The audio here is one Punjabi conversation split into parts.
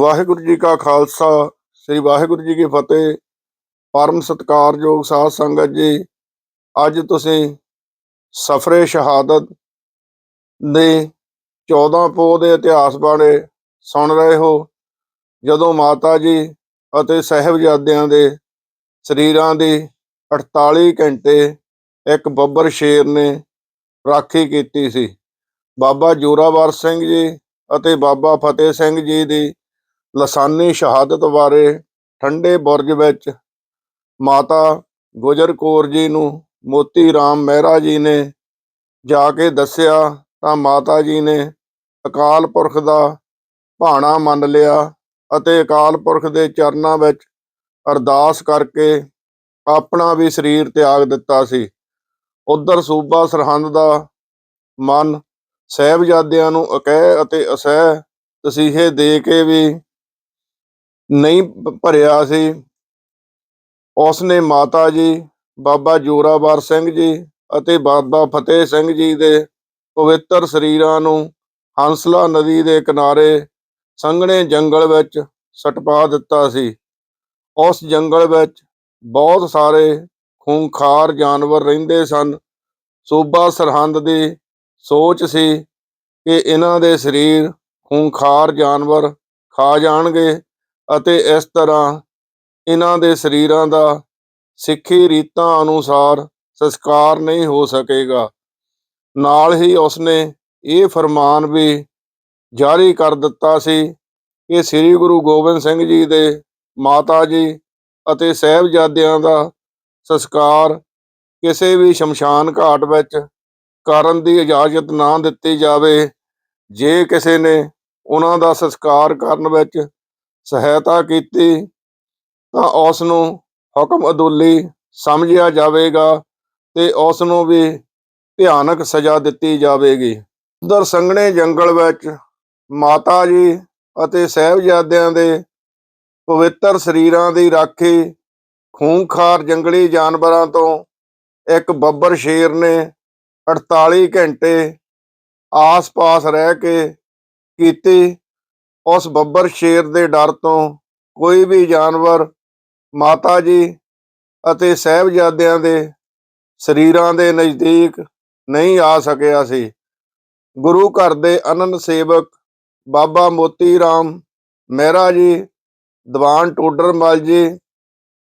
ਵਾਹਿਗੁਰੂ ਜੀ ਕਾ ਖਾਲਸਾ, ਸ੍ਰੀ ਵਾਹਿਗੁਰੂ ਜੀ ਕੀ ਫਤਿਹ। ਪਰਮ ਸਤਿਕਾਰਯੋਗ ਸਾਧ ਸੰਗਤ ਜੀ, ਅੱਜ ਤੁਸੀਂ ਸਫਰੇ ਸ਼ਹਾਦਤ ਦੇ 14 ਪੋਹ ਦੇ ਇਤਿਹਾਸ ਬਾਰੇ ਸੁਣ ਰਹੇ ਹੋ। ਜਦੋਂ ਮਾਤਾ ਜੀ ਅਤੇ ਸਹਿਬਜ਼ਾਦਿਆਂ ਦੇ ਸਰੀਰਾਂ ਦੀ 48 ਘੰਟੇ ਇੱਕ ਬੱਬਰ ਸ਼ੇਰ ਨੇ ਰਾਖੀ ਕੀਤੀ ਸੀ। ਬਾਬਾ ਜੋਰਾਵਰ ਸਿੰਘ ਜੀ ਅਤੇ ਬਾਬਾ ਫਤਿਹ ਸਿੰਘ ਜੀ ਦੀ ਲਸਾਨੀ ਸ਼ਹਾਦਤ ਬਾਰੇ ਠੰਡੇ ਬੁਰਜ ਵਿੱਚ ਮਾਤਾ ਗੁਜਰ ਕੌਰ ਜੀ ਨੂੰ ਮੋਤੀ ਰਾਮ ਮਹਿਰਾ ਜੀ ਨੇ ਜਾ ਕੇ ਦੱਸਿਆ ਤਾਂ ਮਾਤਾ ਜੀ ਨੇ ਅਕਾਲ ਪੁਰਖ ਦਾ ਭਾਣਾ ਮੰਨ ਲਿਆ ਅਤੇ ਅਕਾਲ ਪੁਰਖ ਦੇ ਚਰਨਾਂ ਵਿੱਚ ਅਰਦਾਸ ਕਰਕੇ ਆਪਣਾ ਵੀ ਸਰੀਰ ਤਿਆਗ ਦਿੱਤਾ ਸੀ। ਉਧਰ ਸੂਬਾ ਸਰਹੰਦ ਦਾ ਮਨ ਸਹਿਬਜ਼ਾਦਿਆਂ ਨੂੰ ਅਕਹਿ ਅਤੇ ਅਸਹਿ ਤਸੀਹੇ ਦੇ ਕੇ ਵੀ ਨਹੀਂ ਭਰਿਆ ਸੀ। ਉਸ ਨੇ ਮਾਤਾ ਜੀ, ਬਾਬਾ ਜੋਰਾਵਰ ਸਿੰਘ ਜੀ ਅਤੇ ਬਾਬਾ ਫਤਿਹ ਸਿੰਘ ਜੀ ਦੇ ਪਵਿੱਤਰ ਸਰੀਰਾਂ ਨੂੰ ਹੰਸਲਾ ਨਦੀ ਦੇ ਕਿਨਾਰੇ ਸੰਘਣੇ ਜੰਗਲ ਵਿੱਚ ਸਟਪਾ ਦਿੱਤਾ ਸੀ। ਉਸ ਜੰਗਲ ਵਿੱਚ ਬਹੁਤ ਸਾਰੇ ਖੂੰਖਾਰ ਜਾਨਵਰ ਰਹਿੰਦੇ ਸਨ। ਸੂਬਾ ਸਰਹੰਦ ਦੀ ਸੋਚ ਸੀ ਕਿ ਇਹਨਾਂ ਦੇ ਸਰੀਰ ਖੂੰਖਾਰ ਜਾਨਵਰ ਖਾ ਜਾਣਗੇ। ਅਤੇ ਇਸ ਤਰ੍ਹਾਂ ਇਹਨਾਂ ਦੇ ਸਰੀਰਾਂ ਦਾ ਸਿੱਖੀ ਰੀਤਾਂ ਅਨੁਸਾਰ ਸੰਸਕਾਰ ਨਹੀਂ ਹੋ ਸਕੇਗਾ। ਨਾਲ ਹੀ ਉਸਨੇ ਇਹ ਫਰਮਾਨ ਵੀ ਜਾਰੀ ਕਰ ਦਿੱਤਾ ਸੀ ਕਿ ਸ੍ਰੀ ਗੁਰੂ ਗੋਬਿੰਦ ਸਿੰਘ ਜੀ ਦੇ ਮਾਤਾ ਜੀ ਅਤੇ ਸਹਿਬਜ਼ਾਦਿਆਂ ਦਾ ਸੰਸਕਾਰ ਕਿਸੇ ਵੀ ਸ਼ਮਸ਼ਾਨ ਘਾਟ ਵਿੱਚ ਕਰਨ ਦੀ ਇਜਾਜ਼ਤ ਨਾ ਦਿੱਤੀ ਜਾਵੇ। ਜੇ ਕਿਸੇ ਨੇ ਉਹਨਾਂ ਦਾ ਸੰਸਕਾਰ ਕਰਨ ਵਿੱਚ ਸਹਾਇਤਾ ਕੀਤੀ, ਤਾਂ ਉਸ ਨੂੰ ਹੁਕਮ ਅਦੁੱਲੀ ਸਮਝਿਆ ਜਾਵੇਗਾ ਤੇ ਉਸ ਨੂੰ ਵੀ ਭਿਆਨਕ ਸਜ਼ਾ ਦਿੱਤੀ ਜਾਵੇਗੀ। ਉਧਰ ਸੰਘਣੇ ਜੰਗਲ ਵਿੱਚ ਮਾਤਾ ਜੀ ਅਤੇ ਸਹਿਬਜ਼ਾਦਿਆਂ ਦੇ ਪਵਿੱਤਰ ਸਰੀਰਾਂ ਦੀ ਰਾਖੀ ਖੂੰਖਾਰ ਜੰਗਲੀ ਜਾਨਵਰਾਂ ਤੋਂ ਇੱਕ ਬੱਬਰ ਸ਼ੇਰ ਨੇ 48 ਘੰਟੇ ਆਸ-ਪਾਸ ਰਹਿ ਕੇ ਕੀਤੀ। ਉਸ ਬੱਬਰ ਸ਼ੇਰ ਦੇ ਡਰ ਤੋਂ ਕੋਈ ਵੀ ਜਾਨਵਰ ਮਾਤਾ ਜੀ ਅਤੇ ਸਹਿਬਜ਼ਾਦਿਆਂ ਦੇ ਸਰੀਰਾਂ ਦੇ ਨਜ਼ਦੀਕ ਨਹੀਂ ਆ ਸਕਿਆ ਸੀ। ਗੁਰੂ ਘਰ ਦੇ ਅਨੰਦ ਸੇਵਕ ਬਾਬਾ ਮੋਤੀ ਰਾਮ ਮਹਿਰਾ ਜੀ, ਦੀਵਾਨ ਟੋਡਰਮਲ ਜੀ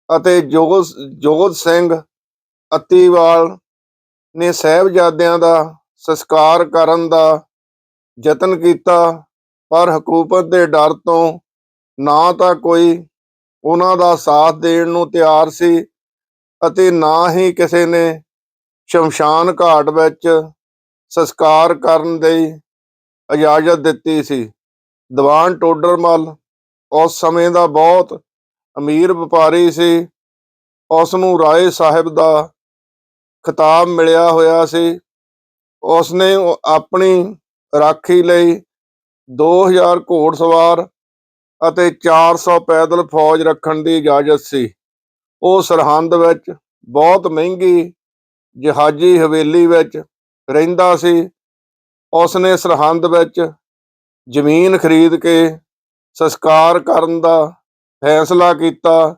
ਅਤੇ ਜੋਤ ਜੋਤ ਸਿੰਘ ਅਤੀਵਾਲ ਨੇ ਸਹਿਬਜ਼ਾਦਿਆਂ ਦਾ ਸੰਸਕਾਰ ਕਰਨ ਦਾ ਯਤਨ ਕੀਤਾ। ਪਰ ਹਕੂਮਤ ਦੇ ਡਰ ਤੋਂ ਨਾ ਤਾਂ ਕੋਈ ਉਹਨਾਂ ਦਾ ਸਾਥ ਦੇਣ ਨੂੰ ਤਿਆਰ ਸੀ ਅਤੇ ਨਾ ਹੀ ਕਿਸੇ ਨੇ ਸ਼ਮਸ਼ਾਨ ਘਾਟ ਵਿੱਚ ਸੰਸਕਾਰ ਕਰਨ ਦੀ ਇਜਾਜ਼ਤ ਦਿੱਤੀ ਸੀ। ਦੀਵਾਨ ਟੋਡਰਮਲ ਉਸ ਸਮੇਂ ਦਾ ਬਹੁਤ ਅਮੀਰ ਵਪਾਰੀ ਸੀ। ਉਸ ਨੂੰ ਰਾਏ ਸਾਹਿਬ ਦਾ ਖਿਤਾਬ ਮਿਲਿਆ ਹੋਇਆ ਸੀ। ਉਸ ਨੇ ਆਪਣੀ ਰਾਖੀ ਲਈ 2000 ਘੋੜਸਵਾਰ ਅਤੇ 400 ਪੈਦਲ ਫੌਜ ਰੱਖਣ ਦੀ ਇਜਾਜ਼ਤ ਸੀ। ਉਹ ਸਰਹੰਦ ਵਿੱਚ ਬਹੁਤ ਮਹਿੰਗੀ ਜਹਾਜੀ ਹਵੇਲੀ ਵਿੱਚ ਰਹਿੰਦਾ ਸੀ। ਉਸਨੇ ਸਰਹੰਦ ਵਿੱਚ ਜ਼ਮੀਨ ਖਰੀਦ ਕੇ ਸੰਸਕਾਰ ਕਰਨ ਦਾ ਫੈਸਲਾ ਕੀਤਾ।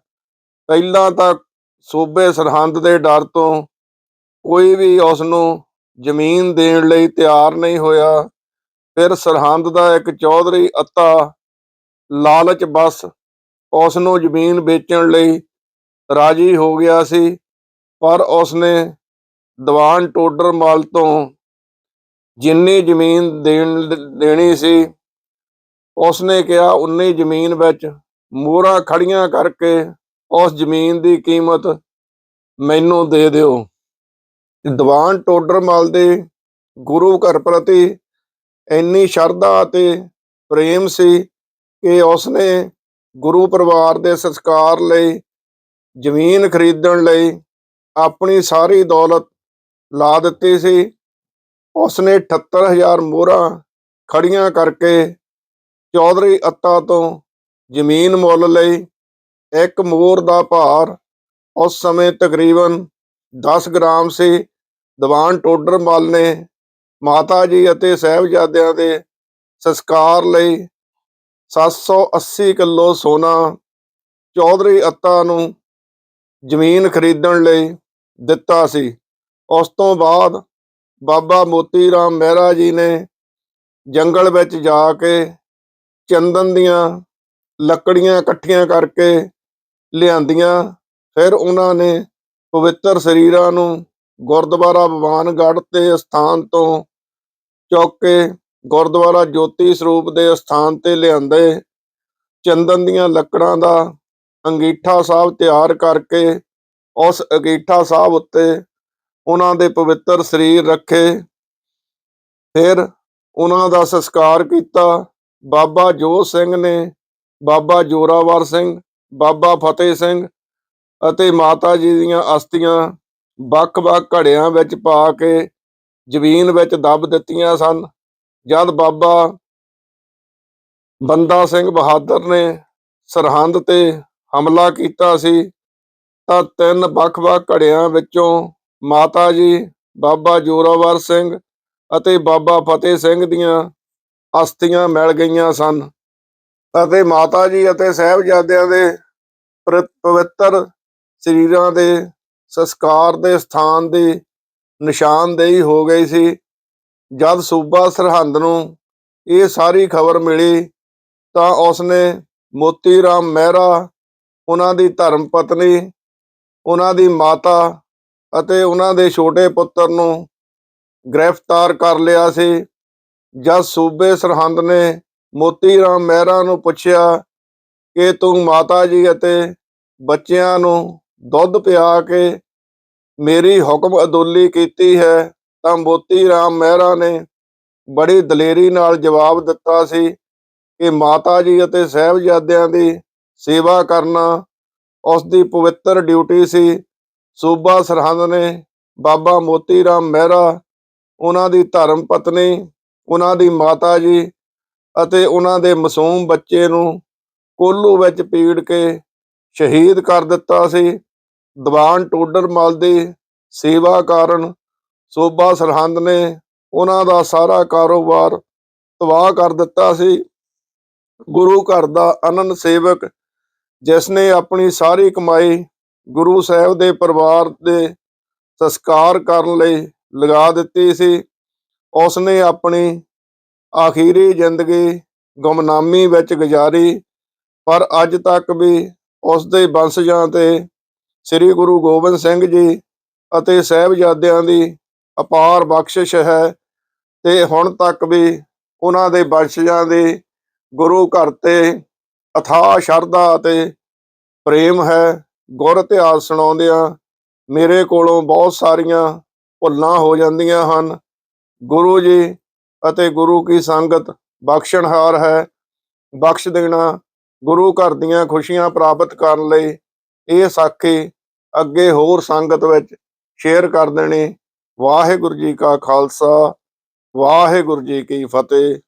ਪਹਿਲਾਂ ਤਾਂ ਸੂਬੇ ਸਰਹੰਦ ਦੇ ਡਰ ਤੋਂ ਕੋਈ ਵੀ ਉਸ ਨੂੰ ਜ਼ਮੀਨ ਦੇਣ ਲਈ ਤਿਆਰ ਨਹੀਂ ਹੋਇਆ। ਫਿਰ ਸਰਹੰਦ ਦਾ ਇੱਕ ਚੌਧਰੀ ਅੱਤਾ ਲਾਲਚ ਬਸ ਉਸ ਨੂੰ ਜ਼ਮੀਨ ਵੇਚਣ ਲਈ ਰਾਜੀ ਹੋ ਗਿਆ ਸੀ, ਪਰ ਉਸ ਨੇ ਦੀਵਾਨ ਟੋਡਰਮਲ ਤੋਂ ਜਿੰਨੀ ਜ਼ਮੀਨ ਦੇਣ ਦੇਣੀ ਸੀ ਉਸ ਨੇ ਕਿਹਾ ਉਨੀ ਜ਼ਮੀਨ ਵਿੱਚ ਮੋਹਰਾਂ ਖੜੀਆਂ ਕਰਕੇ ਉਸ ਜ਼ਮੀਨ ਦੀ ਕੀਮਤ ਮੈਨੂੰ ਦੇ ਦਿਓ। ਦੀਵਾਨ ਟੋਡਰਮਲ ਦੇ ਗੁਰੂ ਘਰ ਪ੍ਰਤੀ ਇੰਨੀ ਸ਼ਰਧਾ ਅਤੇ ਪ੍ਰੇਮ ਸੀ ਕਿ ਉਸਨੇ ਗੁਰੂ ਪਰਿਵਾਰ ਦੇ ਸੰਸਕਾਰ ਲਈ ਜ਼ਮੀਨ ਖਰੀਦਣ ਲਈ ਆਪਣੀ ਸਾਰੀ ਦੌਲਤ ਲਾ ਦਿੱਤੀ ਸੀ। ਉਸਨੇ 78000 ਮੋਹਰਾਂ ਖੜੀਆਂ ਕਰਕੇ ਚੌਧਰੀ ਅੱਤਾ ਤੋਂ ਜ਼ਮੀਨ ਮੁੱਲ ਲਈ ਇੱਕ ਮੋਹਰ ਦਾ ਭਾਰ ਉਸ ਸਮੇਂ ਤਕਰੀਬਨ 10 ਗ੍ਰਾਮ ਸੀ। ਦੀਵਾਨ ਟੋਡਰਮਲ ਨੇ ਮਾਤਾ ਜੀ ਅਤੇ ਸਹਿਬਜ਼ਾਦਿਆਂ ਦੇ ਸੰਸਕਾਰ ਲਈ 780 ਕਿਲੋ ਸੋਨਾ ਚੌਧਰੀ ਅੱਤਾ ਨੂੰ ਜ਼ਮੀਨ ਖਰੀਦਣ ਲਈ ਦਿੱਤਾ ਸੀ। ਉਸ ਤੋਂ ਬਾਅਦ ਬਾਬਾ ਮੋਤੀ ਰਾਮ ਮਹਿਰਾ ਜੀ ਨੇ ਜੰਗਲ ਵਿੱਚ ਜਾ ਕੇ ਚੰਦਨ ਦੀਆਂ ਲੱਕੜੀਆਂ ਇਕੱਠੀਆਂ ਕਰਕੇ ਲਿਆਂਦੀਆਂ। ਫਿਰ ਉਹਨਾਂ ਨੇ ਪਵਿੱਤਰ ਸਰੀਰਾਂ ਨੂੰ ਗੁਰਦੁਆਰਾ ਭਵਾਨਗੜ੍ਹ ਦੇ ਸਥਾਨ ਤੋਂ ਚੁੱਕ ਕੇ ਗੁਰਦੁਆਰਾ ਜੋਤੀ ਸਰੂਪ ਦੇ ਸਥਾਨ ਤੇ ਲਿਆਂਦੇ। ਚੰਦਨ ਦੀਆਂ ਲੱਕੜਾਂ ਦਾ ਅੰਗੀਠਾ ਸਾਹਿਬ ਤਿਆਰ ਕਰਕੇ ਉਸ ਅੰਗੀਠਾ ਸਾਹਿਬ ਉੱਤੇ ਉਹਨਾਂ ਦੇ ਪਵਿੱਤਰ ਸਰੀਰ ਰੱਖੇ। ਫਿਰ ਉਹਨਾਂ ਦਾ ਸੰਸਕਾਰ ਕੀਤਾ। ਬਾਬਾ ਜੋਤ ਸਿੰਘ ਨੇ ਬਾਬਾ ਜੋਰਾਵਰ ਸਿੰਘ, ਬਾਬਾ ਫਤਿਹ ਸਿੰਘ ਅਤੇ ਮਾਤਾ ਜੀ ਦੀਆਂ ਅਸਥੀਆਂ ਵੱਖ-ਵੱਖ ਘੜਿਆਂ ਵਿੱਚ ਪਾ ਕੇ ਜ਼ਮੀਨ ਵਿੱਚ ਦੱਬ ਦਿੱਤੀਆਂ ਸਨ। ਜਦ ਬਾਬਾ ਬੰਦਾ ਸਿੰਘ ਬਹਾਦਰ ਨੇ ਸਰਹੰਦ ਤੇ ਹਮਲਾ ਕੀਤਾ ਸੀ, ਤਾਂ ਤਿੰਨ ਵੱਖ-ਵੱਖ ਘੜਿਆਂ ਵਿੱਚੋਂ ਮਾਤਾ ਜੀ, ਬਾਬਾ ਜੋਰਾਵਰ ਸਿੰਘ ਅਤੇ ਬਾਬਾ ਫਤਿਹ ਸਿੰਘ ਦੀਆਂ ਅਸਥੀਆਂ ਮਿਲ ਗਈਆਂ ਸਨ ਅਤੇ ਮਾਤਾ ਜੀ ਅਤੇ ਸਾਹਿਬਜ਼ਾਦਿਆਂ ਦੇ ਪਵਿੱਤਰ ਸਰੀਰਾਂ ਦੇ ਸੰਸਕਾਰ ਦੇ ਸਥਾਨ ਦੀ ਨਿਸ਼ਾਨਦੇਹੀ ਹੋ ਗਈ ਸੀ। ਜਦ ਸੂਬਾ ਸਰਹੰਦ ਨੂੰ ਇਹ ਸਾਰੀ ਖਬਰ ਮਿਲੀ, ਤਾਂ ਉਸਨੇ ਮੋਤੀ ਰਾਮ ਮਹਿਰਾ ਉਹਨਾਂ ਦੀ ਧਰਮ ਪਤਨੀ ਉਹਨਾਂ ਦੀ ਮਾਤਾ ਅਤੇ ਉਹਨਾਂ ਦੇ ਛੋਟੇ ਪੁੱਤਰ ਨੂੰ ਗ੍ਰਿਫਤਾਰ ਕਰ ਲਿਆ ਸੀ। ਜਦ ਸੂਬੇ ਸਰਹੰਦ ਨੇ ਮੋਤੀ ਰਾਮ ਮਹਿਰਾ ਨੂੰ ਪੁੱਛਿਆ ਕਿ ਤੂੰ ਮਾਤਾ ਜੀ ਅਤੇ ਬੱਚਿਆਂ ਨੂੰ ਦੁੱਧ ਪਿਆ ਕੇ ਮੇਰੀ ਹੁਕਮ ਅਦੋਲੀ ਕੀਤੀ ਹੈ, ਤਾਂ ਮੋਤੀ ਰਾਮ ਮਹਿਰਾ ਨੇ ਬੜੀ ਦਲੇਰੀ ਨਾਲ ਜਵਾਬ ਦਿੱਤਾ ਸੀ ਕਿ ਮਾਤਾ ਜੀ ਅਤੇ ਸਾਹਿਬਜ਼ਾਦਿਆਂ ਦੀ ਸੇਵਾ ਕਰਨਾ ਉਸ ਦੀ ਪਵਿੱਤਰ ਡਿਊਟੀ ਸੀ। ਸੂਬਾ ਸਰਹੰਦ ਨੇ ਬਾਬਾ ਮੋਤੀ ਰਾਮ ਮਹਿਰਾ, ਉਹਨਾਂ ਦੀ ਧਰਮ ਪਤਨੀ, ਉਹਨਾਂ ਦੀ ਮਾਤਾ ਜੀ ਅਤੇ ਉਹਨਾਂ ਦੇ ਮਾਸੂਮ ਬੱਚੇ ਨੂੰ ਕੋਲੂ ਵਿੱਚ ਪੀੜ ਕੇ ਸ਼ਹੀਦ ਕਰ ਦਿੱਤਾ ਸੀ। ਦੀਵਾਨ ਟੋਡਰ ਮਲ ਦੀ ਸੇਵਾ ਕਾਰਨ ਸੋਭਾ ਸਰਹੰਦ ਨੇ ਉਹਨਾਂ ਦਾ ਸਾਰਾ ਕਾਰੋਬਾਰ ਤਬਾਹ ਕਰ ਦਿੱਤਾ ਸੀ। ਗੁਰੂ ਘਰ ਦਾ ਅਨੰਦ ਸੇਵਕ, ਜਿਸ ਨੇ ਆਪਣੀ ਸਾਰੀ ਕਮਾਈ ਗੁਰੂ ਸਾਹਿਬ ਦੇ ਪਰਿਵਾਰ ਦੇ ਸੰਸਕਾਰ ਕਰਨ ਲਈ ਲਗਾ ਦਿੱਤੀ ਸੀ। ਉਸ ਨੇ ਆਪਣੀ ਆਖੀਰੀ ਜ਼ਿੰਦਗੀ ਗੁਮਨਾਮੀ ਵਿੱਚ ਗੁਜ਼ਾਰੀ, ਪਰ ਅੱਜ ਤੱਕ ਵੀ ਉਸ ਦੇ ਵੰਸ਼ਜਾਂ ਤੇ ਸ੍ਰੀ ਗੁਰੂ ਗੋਬਿੰਦ ਸਿੰਘ ਜੀ ਅਤੇ ਸਾਹਿਬਜ਼ਾਦਿਆਂ ਦੀ ਅਪਾਰ ਬਖਸ਼ਿਸ਼ ਹੈ ਤੇ ਹੁਣ ਤੱਕ ਵੀ ਉਹਨਾਂ ਦੇ ਵੰਸ਼ਜਾਂ ਦੀ ਗੁਰੂ ਘਰ ਤੇ ਅਥਾਹ ਸ਼ਰਧਾ ਅਤੇ ਪ੍ਰੇਮ ਹੈ। ਗੁਰ ਇਤਿਹਾਸ ਸੁਣਾਉਂਦਿਆਂ ਮੇਰੇ ਕੋਲੋਂ ਬਹੁਤ ਸਾਰੀਆਂ ਭੁੱਲਾਂ ਹੋ ਜਾਂਦੀਆਂ ਹਨ। ਗੁਰੂ ਜੀ ਅਤੇ ਗੁਰੂ ਕੀ ਸੰਗਤ ਬਖਸ਼ਣਹਾਰ ਹੈ। ਬਖਸ਼ ਦੇਣਾ ਗੁਰੂ ਘਰ ਦੀਆਂ ਖੁਸ਼ੀਆਂ ਪ੍ਰਾਪਤ ਕਰਨ ਲਈ ਇਹ ਸਾਖੀ ਅੱਗੇ ਹੋਰ ਸੰਗਤ ਵਿੱਚ ਸ਼ੇਅਰ ਕਰ ਦੇਣੀ। ਵਾਹਿਗੁਰੂ ਜੀ ਕਾ ਖਾਲਸਾ, ਵਾਹਿਗੁਰੂ ਜੀ ਕੀ ਫਤਿਹ।